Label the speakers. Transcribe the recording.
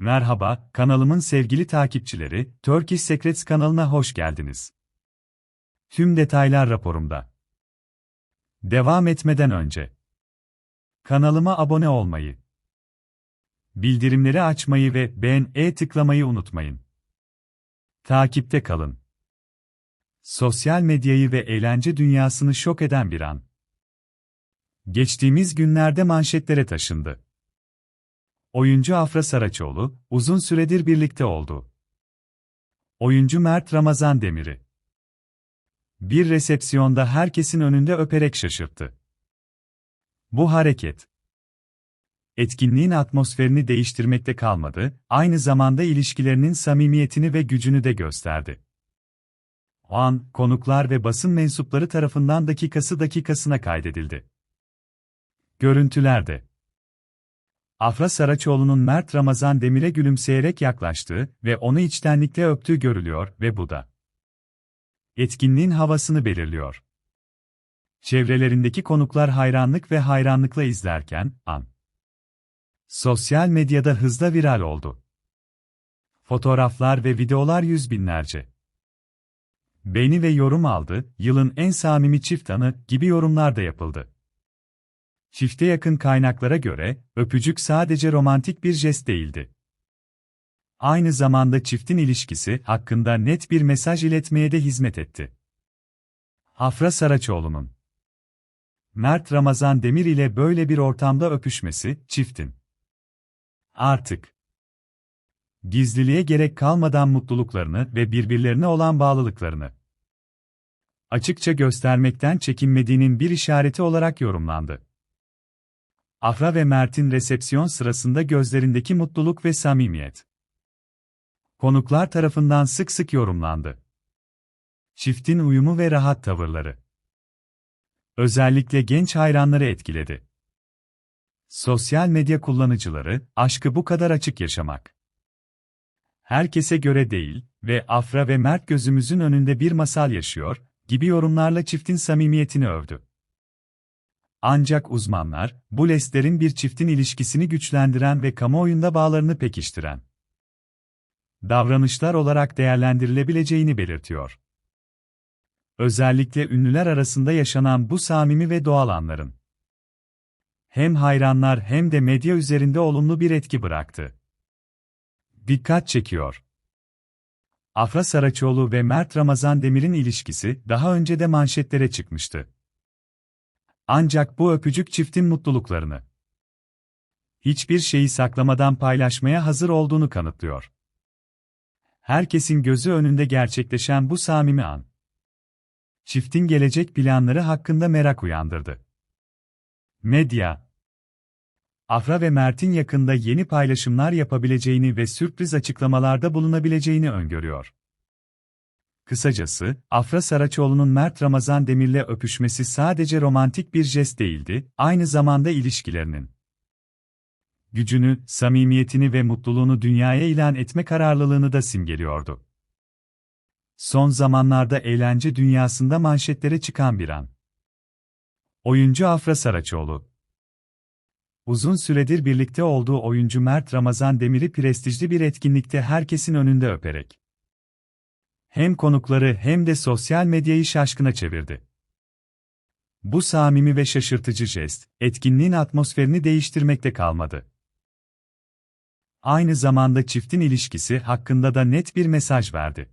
Speaker 1: Merhaba, kanalımın sevgili takipçileri, Turkish Secrets kanalına hoş geldiniz. Tüm detaylar raporumda. Devam etmeden önce kanalıma abone olmayı, bildirimleri açmayı ve beğen-e tıklamayı unutmayın. Takipte kalın. Sosyal medyayı ve eğlence dünyasını şok eden bir an. Geçtiğimiz günlerde manşetlere taşındı. Oyuncu Afra Saraçoğlu, uzun süredir birlikte oldu. Oyuncu Mert Ramazan Demir'i. Bir resepsiyonda herkesin önünde öperek şaşırttı. Bu hareket, etkinliğin atmosferini değiştirmekte kalmadı, aynı zamanda ilişkilerinin samimiyetini ve gücünü de gösterdi. O an, konuklar ve basın mensupları tarafından dakikası dakikasına kaydedildi. Görüntülerde Afra Saraçoğlu'nun Mert Ramazan Demir'e gülümseyerek yaklaştığı ve onu içtenlikle öptüğü görülüyor ve bu da etkinliğin havasını belirliyor. Çevrelerindeki konuklar hayranlık ve hayranlıkla izlerken, an sosyal medyada hızla viral oldu. Fotoğraflar ve videolar yüz binlerce beğeni ve yorum aldı, yılın en samimi çift anı gibi yorumlar da yapıldı. Çifte yakın kaynaklara göre, öpücük sadece romantik bir jest değildi. Aynı zamanda çiftin ilişkisi hakkında net bir mesaj iletmeye de hizmet etti. Afra Saraçoğlu'nun Mert Ramazan Demir ile böyle bir ortamda öpüşmesi, çiftin artık gizliliğe gerek kalmadan mutluluklarını ve birbirlerine olan bağlılıklarını açıkça göstermekten çekinmediğinin bir işareti olarak yorumlandı. Afra ve Mert'in resepsiyon sırasında gözlerindeki mutluluk ve samimiyet. Konuklar tarafından sık sık yorumlandı. Çiftin uyumu ve rahat tavırları. Özellikle genç hayranları etkiledi. Sosyal medya kullanıcıları, aşkı bu kadar açık yaşamak. Herkese göre değil ve Afra ve Mert gözümüzün önünde bir masal yaşıyor, gibi yorumlarla çiftin samimiyetini övdü. Ancak uzmanlar, bu lestlerin bir çiftin ilişkisini güçlendiren ve kamuoyunda bağlarını pekiştiren davranışlar olarak değerlendirilebileceğini belirtiyor. Özellikle ünlüler arasında yaşanan bu samimi ve doğal anların hem hayranlar hem de medya üzerinde olumlu bir etki bıraktı. Dikkat çekiyor. Afra Saraçoğlu ve Mert Ramazan Demir'in ilişkisi daha önce de manşetlere çıkmıştı. Ancak bu öpücük çiftin mutluluklarını hiçbir şeyi saklamadan paylaşmaya hazır olduğunu kanıtlıyor. Herkesin gözü önünde gerçekleşen bu samimi an, çiftin gelecek planları hakkında merak uyandırdı. Medya Afra ve Mert'in yakında yeni paylaşımlar yapabileceğini ve sürpriz açıklamalarda bulunabileceğini öngörüyor. Kısacası, Afra Saraçoğlu'nun Mert Ramazan Demir'le öpüşmesi sadece romantik bir jest değildi, aynı zamanda ilişkilerinin gücünü, samimiyetini ve mutluluğunu dünyaya ilan etme kararlılığını da simgeliyordu. Son zamanlarda eğlence dünyasında manşetlere çıkan bir an. Oyuncu Afra Saraçoğlu Uzun süredir birlikte olduğu oyuncu Mert Ramazan Demir'i prestijli bir etkinlikte herkesin önünde öperek hem konukları hem de sosyal medyayı şaşkına çevirdi. Bu samimi ve şaşırtıcı jest, etkinliğin atmosferini değiştirmekte kalmadı. Aynı zamanda çiftin ilişkisi hakkında da net bir mesaj verdi.